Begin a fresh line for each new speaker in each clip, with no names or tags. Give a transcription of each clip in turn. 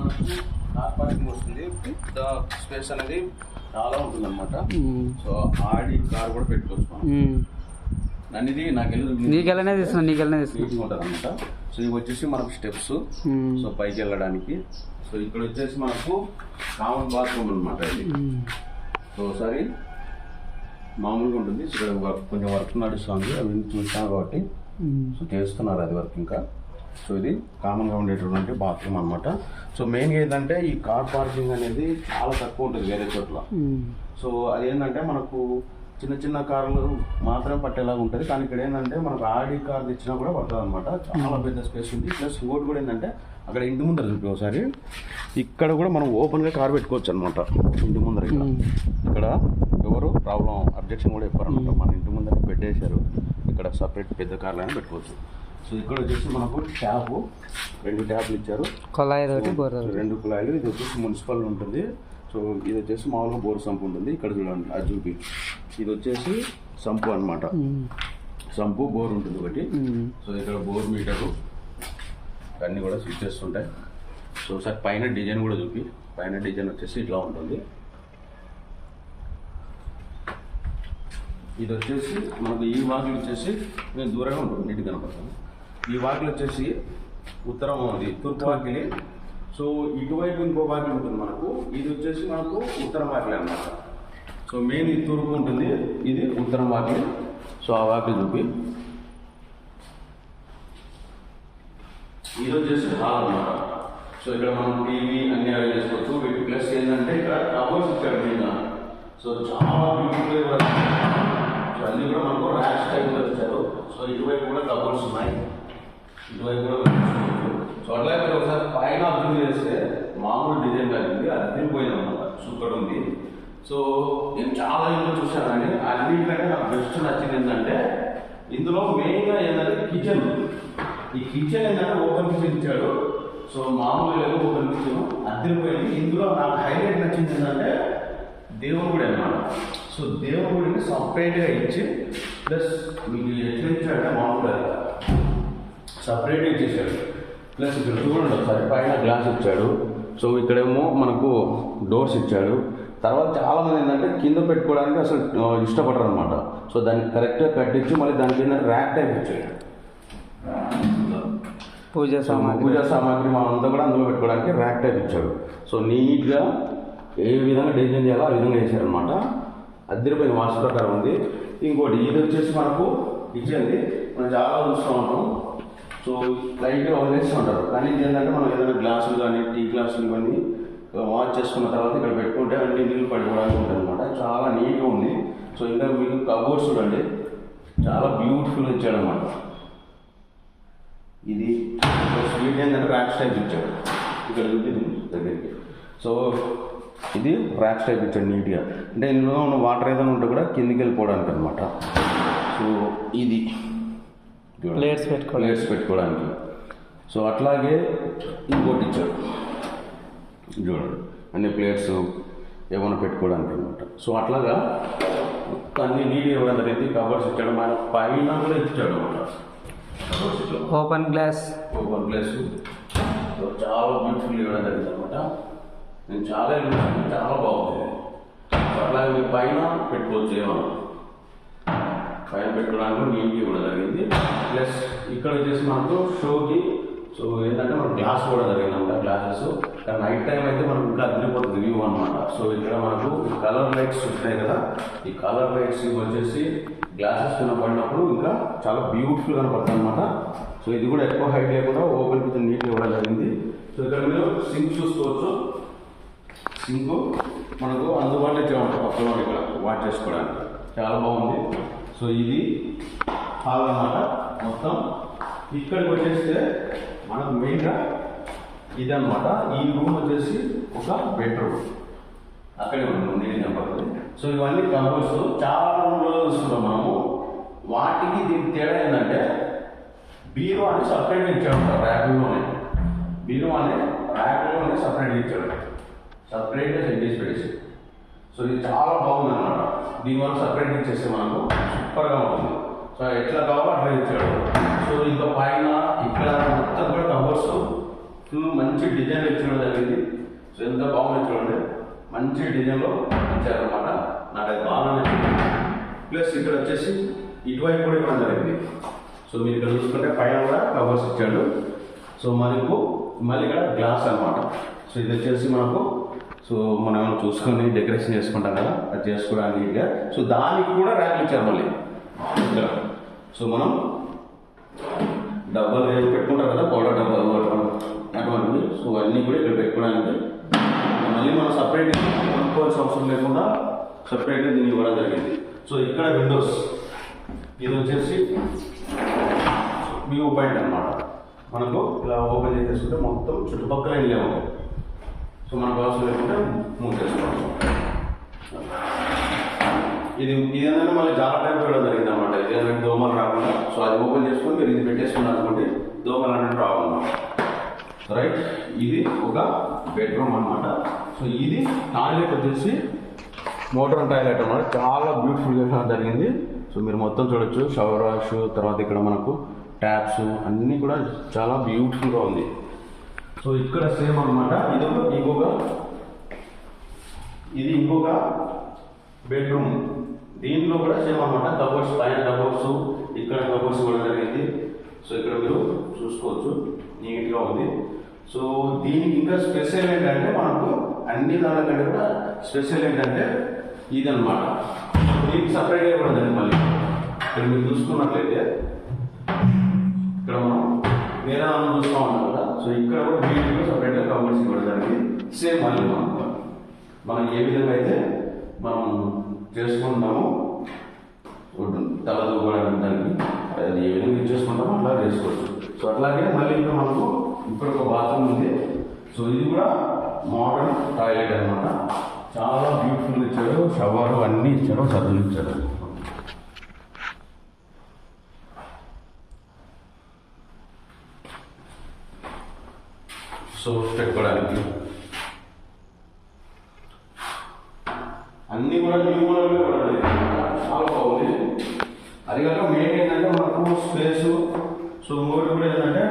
మనకు car parking వస్తుంది. Space అనేది చాలా ఉంటుంది అనమాట సో ఆడి కార్ కూడా పెట్టుకోవచ్చు మనం.
ఉమ్.
నన్నిది నాకు
నీకెళ్ళనే తీస్తున్నా నీకెళ్ళనే
ఉంటుంది అనమాట సో ఇవి వచ్చేసి మనకు స్టెప్స్ సో పైకి వెళ్ళడానికి. సో ఇక్కడ వచ్చేసి మనకు కామన్ బాత్రూమ్ అనమాట ఇది. సో ఒకసారి మామూలుగా ఉంటుంది. ఇక్కడ కొంచెం వర్క్ నడుస్తుంది. అవి చూసాను కాబట్టి. సో చేస్తున్నారు అది వర్క్ ఇంకా. సో ఇది కామన్గా ఉండేటటువంటి బాత్రూమ్ అనమాట సో మెయిన్గా ఏంటంటే ఈ కార్ పార్కింగ్ అనేది చాలా తక్కువ ఉంటుంది వేరే చోట్ల.
ఉమ్,
సో అది ఏంటంటే మనకు చిన్న చిన్న కార్లు మాత్రమే పట్టేలాగా ఉంటుంది. కానీ ఇక్కడ ఏంటంటే మనకు ఆడి కార్ తెచ్చినా కూడా పడుతుంది అనమాట చాలా పెద్ద స్పేస్ ఉంది. ప్లస్ ఇంకోటి కూడా ఏంటంటే అక్కడ ఇంటి ముందర చూపి ఒకసారి. ఇక్కడ కూడా మనం ఓపెన్గా కార్ పెట్టుకోవచ్చు అనమాట ఇంటి ముందర ఇక్కడ.
ఉమ్.
ఇక్కడ ఎవరు ప్రాబ్లం అబ్జెక్షన్ కూడా చెప్పారు అనమాట మన ఇంటి ముందర పెట్టేశారు. ఇక్కడ సపరేట్ పెద్ద కార్లు అయినా పెట్టుకోవచ్చు. సో ఇక్కడ వచ్చేసి మనకు ట్యాప్ రెండు ట్యాప్లు ఇచ్చారు.
ఒకటి.
రెండు కుళాయిలు ఇది వచ్చేసి మున్సిపల్ ఉంటుంది. సో ఇది వచ్చేసి మామూలుగా బోర్ సంపు ఉంటుంది. ఇక్కడ చూడండి అది చూపి. ఇది వచ్చేసి సంపు అన్నమాట.
ఉమ్,
సంపు బోర్ ఉంటుంది ఒకటి. సో ఇక్కడ బోర్ మీటరు అన్నీ కూడా స్విచ్చెస్ ఉంటాయి సో సార్ పైన డిజైన్ కూడా చూపి. పైన డిజైన్ వచ్చేసి ఇట్లా ఉంటుంది. ఇది వచ్చేసి మనకు ఈ వాకిలు వచ్చేసి దూరంగా ఉంటుంది నీటి కనపడతాను ఈ వాకిలు వచ్చేసి ఉత్తరం ఉంది తూర్పు వాకిలి సో ఇటువైపు ఇంకో వాకిలి ఉంటుంది మనకు. ఇది వచ్చేసి మనకు ఉత్తరం వాకిలి అన్నమాట. సో మెయిన్ ఇది తూర్పు ఉంటుంది ఇది ఉత్తరం వాకిలి సో ఆ వాకిలి చూపి. ఇది వచ్చేసి హాల్ అన్నమాట. సో ఇక్కడ మనం టీవీ అన్ని అరేంజ్ చేసుకోవచ్చు. వీటి ప్లస్ ఏంటంటే ఇక్కడ కవర్స్ ఇచ్చాడు మీద సో చాలా బ్యూటిఫుల్ సో అన్ని కూడా మనకు ర్యాక్స్ టైప్ ఇచ్చారు. సో ఇటువైపు కూడా కవర్స్ ఉన్నాయి. ఇటువైపు కూడా మీరు ఒకసారి పైన అబ్జర్వ్ చేస్తే మామూలు డిజైన్ కలిగింది అదిరిపోయింది అనమాట సూపర్ ఉంది సో నేను చాలా ఇంట్లో చూశానండి అన్నింటికంటే నాకు బెస్ట్ నచ్చింది ఏంటంటే ఇందులో మెయిన్గా ఏంటంటే కిచెన్ ఈ కిచెన్ ఏంటంటే ఓపెన్ కిచెన్ ఇచ్చాడు సో మామూలుగా లేదు ఓపెన్ కిచెన్ అద్దరిపోయింది ఇందులో నాకు హైలైట్ నచ్చింది ఏంటంటే దేవుడి గుడి అన్నమాట సో దేవుని సపరేట్గా ఇచ్చి ప్లస్ మీకు ఎట్లా ఇచ్చాడంటే మామూలుగా సపరేట్గా ఇచ్చేసాడు ప్లస్ ఇక్కడ చూడండి ఒకసారి పైన గ్లాస్ ఇచ్చాడు. సో ఇక్కడేమో మనకు డోర్స్ ఇచ్చాడు. తర్వాత చాలా మంది ఏంటంటే కింద పెట్టుకోవడానికి అసలు ఇష్టపడరు అనమాట సో దాన్ని కరెక్ట్గా కట్టించి మళ్ళీ దాని కింద ర్యాక్ టైప్ ఇచ్చాడు
పూజ సామాగ్రి.
పూజా సామాగ్రి మనంతా కూడా అందులో పెట్టుకోవడానికి ర్యాక్ టైప్ ఇచ్చాడు. సో నీట్గా ఏ విధంగా డిజైన్ చేయాలో ఆ విధంగా చేశాడు అనమాట అద్దరిపోయిన వాస్తు ప్రకారం ఉంది. ఇంకోటి ఇది వచ్చేసి మనకు ఇచ్చింది మనం చాలా చూస్తూ ఉంటాం. సో లైట్గా వదిలేస్తూ ఉంటారు. కానీ ఏంటంటే మనం ఏదైనా గ్లాసులు కానీ టీ గ్లాసులు ఇవన్నీ వాష్ చేసుకున్న తర్వాత ఇక్కడ పెట్టుకుంటే అన్ని నీళ్ళు పడిపోవడానికి ఉంటుంది అనమాట చాలా నీట్గా ఉంది. సో ఇంకా మీకు కబోర్డ్స్ చూడండి. చాలా బ్యూటిఫుల్ ఇచ్చాడనమాట ఇది స్వీట్ ఏంటంటే ర్యాక్స్ టైప్ ఇచ్చాడు. ఇక్కడ చూపింది దగ్గరికి. సో ఇది ర్యాక్స్ టైప్ ఇచ్చాడు నీట్గా. అంటే ఇందులో ఉన్న వాటర్ ఏదైనా ఉంటే కూడా కిందికి వెళ్ళిపోవడానికి అనమాట సో ఇది.
Plates పెట్టుకోవడానికి.
ప్లేట్స్ పెట్టుకోవడానికి. సో అట్లాగే ఇంకోటి ఇచ్చాడు చూడండి. అన్ని ప్లేట్స్ ఏమైనా పెట్టుకోవడానికి అనమాట సో అట్లాగా అన్ని నీట్ ఇవ్వడం జరిగింది. కవర్స్ ఇచ్చాడు. మన పైన కూడా ఇచ్చాడు అనమాట
open glass
open place so చాలా బ్యూటిఫుల్ ఇవ్వడం జరిగింది అనమాట నేను చాలా చాలా బాగుంది. అట్లాగే మీరు పైన పెట్టుకోవచ్చు ఏమన్నా. పైన పెట్టుకోవడానికి నీట్గా కూడా జరిగింది. ప్లస్ ఇక్కడ వచ్చేసి మనకు షోకి సో ఏంటంటే మనకు గ్లాస్ కూడా జరిగింది అనమాట గ్లాసెస్. కానీ నైట్ టైం అయితే మనకు ఇంకా అదిరిపోతుంది వ్యూ అనమాట సో ఇక్కడ మనకు కలర్ లైట్స్ ఉంటాయి కదా ఈ కలర్ లైట్స్ వచ్చేసి గ్లాసెస్ కింద పడినప్పుడు ఇంకా చాలా బ్యూటిఫుల్ కనపడుతుంది అనమాట సో ఇది కూడా ఎక్కువ హైట్ లేకుండా ఓపెన్ కిచెన్ నీట్గా ఇవ్వడం జరిగింది. సో ఇక్కడ మీరు సింక్ చూసుకోవచ్చు. సింక్ మనకు అందుబాటులో ఇచ్చే ఉంటాం పక్కన ఇక్కడ వాష్ చేసుకోవడానికి. చాలా బాగుంది. సో ఇది హాల్ అనమాట మొత్తం ఇక్కడికి వచ్చేస్తే మనకు మెయిన్గా ఇది అనమాట ఈ రూమ్ వచ్చేసి ఒక బెడ్రూమ్. అక్కడే ఉంటుంది నేను చెప్పదు సో ఇవన్నీ కంపోజ్ చాలా రూమ్లలో చూస్తున్నాం మనము. వాటికి దీనికి తేడా ఏంటంటే బీరో అని సపరేట్గా ఇచ్చాడు ర్యాక్లోనే. బీరో అనే ర్యాక్లోనే సపరేట్గా ఇచ్చాడు సపరేట్గా సెట్ చేసి పెట్టేసి సో ఇది చాలా బాగుంది అనమాట దీని మనం సపరేట్ చేస్తే మనకు సూపర్గా ఉంటుంది. సో ఎట్లా కావాలో అట్లా ఇచ్చాడు. సో ఇంకా పైన ఇక్కడ మొత్తం కూడా కవర్స్ ఫుల్ మంచి డిజైన్ ఇచ్చడం జరిగింది. సో ఎంత బాగుంది చూడండి. మంచి డిజైన్లో ఇచ్చారనమాట నాకు అది బాగా నచ్చింది. ప్లస్ ఇక్కడ వచ్చేసి ఇటువైపు కూడా ఇవ్వడం జరిగింది. సో మీరు ఇక్కడ చూసుకుంటే పైన కూడా కవర్స్ ఇచ్చాడు. సో మనకు మళ్ళీ ఇక్కడ గ్లాస్ అనమాట సో ఇది వచ్చేసి మనకు సో మనం ఏమైనా చూసుకొని డెకరేషన్ చేసుకుంటాం కదా అది చేసుకోవడానికి నీట్గా. సో దానికి కూడా ర్యాక్ ఇచ్చారు మళ్ళీ. సో మనం డబ్బాలు వేసి పెట్టుకుంటారు కదా పౌడర్ డబ్బాలు అటువంటివి సో అన్నీ కూడా ఇక్కడ పెట్టుకోవడానికి. మళ్ళీ మనం సపరేట్ కొనుక్కోవాల్సిన అవసరం లేకుండా సపరేట్గా దీన్ని ఇవ్వడం జరిగింది. సో ఇక్కడ విండోస్ ఇది వచ్చేసి వ్యూ పాయింట్ అన్నమాట. మనకు ఇలా ఓపెన్ చేసేసుకుంటే మొత్తం చుట్టుపక్కల ఇల్లే ఉంటాయి సో మనకు అవసరం లేకుంటే మూవ్ చేసుకోవచ్చు ఇది ఇది ఏంటంటే మళ్ళీ చాలా టైప్ వేయడం జరిగింది అనమాట ఇది ఏంటంటే దోమలు రాకుండా సో అది ఓపెన్ చేసుకొని మీరు ఇది పెట్టేసుకున్నారు అనుకోండి దోమలు అనేది రావన్నమాట రైట్ ఇది ఒక బెడ్రూమ్ అన్నమాట. సో ఇది టాయిలెట్ వచ్చేసి మోటార్ టాయిలెట్ అన్నమాట. చాలా బ్యూటిఫుల్గా జరిగింది. సో మీరు మొత్తం చూడొచ్చు. షవర్ వాష్ తర్వాత ఇక్కడ మనకు ట్యాప్స్ అన్నీ కూడా చాలా బ్యూటిఫుల్గా ఉంది. సో ఇక్కడ సేమ్ అనమాట ఇది ఒక ఇంకొక ఇది ఇంకొక బెడ్రూమ్ దీంట్లో కూడా సేమ్ అన్నమాట. కబోర్డ్స్ పైన కబోర్డ్స్ ఇక్కడ కబోర్డ్స్ కూడా జరిగింది. సో ఇక్కడ మీరు చూసుకోవచ్చు. నీట్గా ఉంది. సో దీనికి ఇంకా స్పెషల్ ఏంటంటే మనకు అన్ని దానికంటే కూడా స్పెషల్ ఏంటంటే ఇది అనమాట దీనికి సపరేట్గా కూడా మళ్ళీ. ఇక్కడ మీరు చూసుకున్నట్లయితే సేమ్ మళ్ళీ మనం ఏ విధంగా అయితే మనం చేసుకుంటామో తల దూకోవడానికి అది ఏ విధంగా చేసుకుంటామో అట్లా చేసుకోవచ్చు. సో అట్లాగే మళ్ళీ ఇంకా మనకు ఇప్పుడు ఒక బాత్రూమ్ ఉంది. సో ఇది కూడా మోడర్న్ టాయిలెట్ అనమాట చాలా బ్యూటిఫుల్ ఇచ్చాడు షవర్ అన్నీ ఇచ్చాడు చదువులు ఇచ్చాడు సో పెట్టుకోవడానికి అన్ని కూడా న్యూ మోడల్ కూడా చాలా బాగుంది అది కాక మెయిన్ ఏంటంటే మనకు స్పేస్ సో ఇంకోటి కూడా ఏంటంటే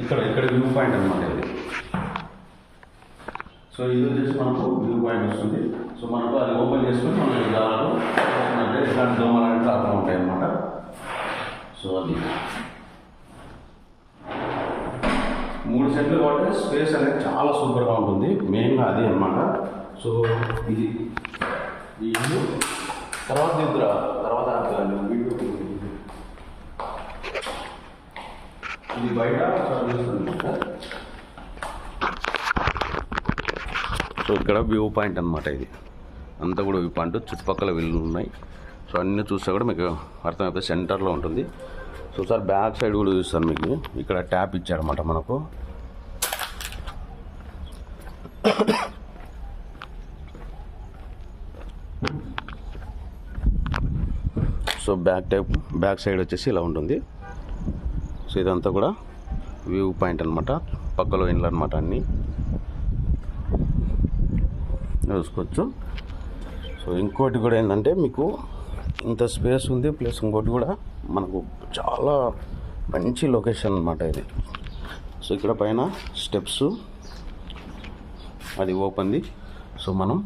ఇక్కడ ఇక్కడ వ్యూ పాయింట్ అనమాట ఇది. సో ఇది వచ్చేసి మనకు వ్యూ పాయింట్ వస్తుంది. సో మనకు అది ఓపెన్ చేసుకుని మనం ఇలా అంటే ఇట్లాంటి దోమలు అంటే అర్థం ఉంటాయి అన్నమాట సో అది. మూడు సెంట్లు కాబట్టి స్పేస్ అనేది చాలా సూపర్గా ఉంటుంది. మెయిన్గా అది అన్నమాట. సో ఇది ఈ ఇల్లు. తర్వాత నిద్ర తర్వాత వీడియో ఇది బయట సో ఇక్కడ వ్యూ పాయింట్ అన్నమాట ఇది. అంతా కూడా వ్యూ పాయింట్. చుట్టుపక్కల విల్లు ఉన్నాయి. సో అన్నీ చూస్తే కూడా మీకు అర్థమైపోతుంది సెంటర్లో ఉంటుంది. సో సార్ బ్యాక్ సైడ్ కూడా చూస్తాను మీకు. ఇక్కడ ట్యాప్ ఇచ్చాడనమాట మనకు. So back type back side వచ్చేసి ఇలా ఉంటుంది. సో ఇదంతా కూడా వ్యూ పాయింట్ అనమాట పక్కలో ఇండ్లు అనమాట అన్నీ. చూసుకోవచ్చు. సో ఇంకోటి కూడా ఏంటంటే మీకు ఇంత స్పేస్ ఉంది ప్లస్ ఇంకోటి కూడా మనకు చాలా మంచి లొకేషన్ అనమాట ఇది. సో ఇక్కడ పైన స్టెప్స్ అది ఓపెన్ది సో మనం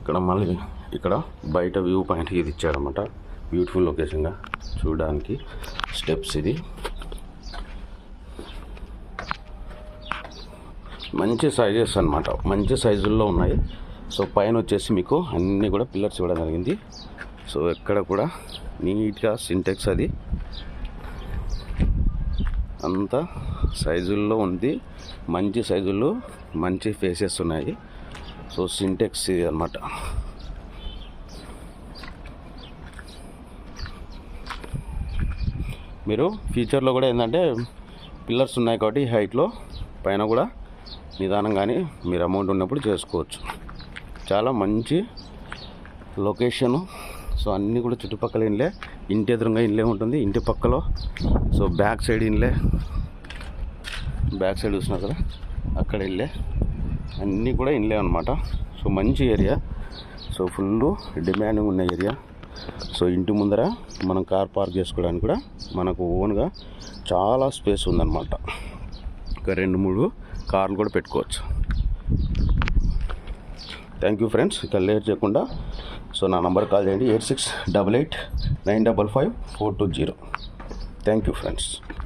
ఇక్కడ మళ్ళీ ఇక్కడ బయట వ్యూ పాయింట్ ఇది ఇచ్చాడనమాట బ్యూటిఫుల్ లొకేషన్గా చూడడానికి స్టెప్స్ ఇది. మంచి సైజెస్ అనమాట మంచి సైజుల్లో ఉన్నాయి. సో పైన వచ్చేసి మీకు అన్నీ కూడా పిల్లర్స్ ఇవ్వడం జరిగింది. సో ఎక్కడ కూడా నీట్గా సింటెక్స్ అది. అంత సైజుల్లో ఉంది. మంచి సైజుల్లో మంచి ఫేసెస్ ఉన్నాయి. సో సింటెక్స్ ఇది అనమాట మీరు ఫ్యూచర్లో కూడా ఏంటంటే పిల్లర్స్ ఉన్నాయి కాబట్టి హైట్లో పైన కూడా నిదానంగానే మీరు అమౌంట్ ఉన్నప్పుడు చేసుకోవచ్చు. చాలా మంచి లొకేషను సో అన్నీ కూడా చుట్టుపక్కల ఇండ్లే ఇంటి ఎదురుగా ఇండ్లే ఉంటుంది ఇంటి పక్కలో. సో బ్యాక్ సైడ్ ఇండ్లే బ్యాక్ సైడ్ చూసినా కదా అక్కడ ఇల్లే అన్నీ కూడా ఇండ్లే అనమాట సో మంచి ఏరియా. సో ఫుల్ డిమాండింగ్ ఉన్న ఏరియా. సో ఇంటి ముందర మనం కార్ పార్క్ చేసుకోవడానికి కూడా మనకు ఓన్గా చాలా స్పేస్ ఉందన్నమాట. ఒక రెండు మూడు కార్లు కూడా పెట్టుకోవచ్చు. థ్యాంక్ యూ ఫ్రెండ్స్ ఇక లేట్ చేయకుండా సో నా నంబర్ కాల్ చేయండి. Eight six double eight nine double five four two zero. Thank you friends.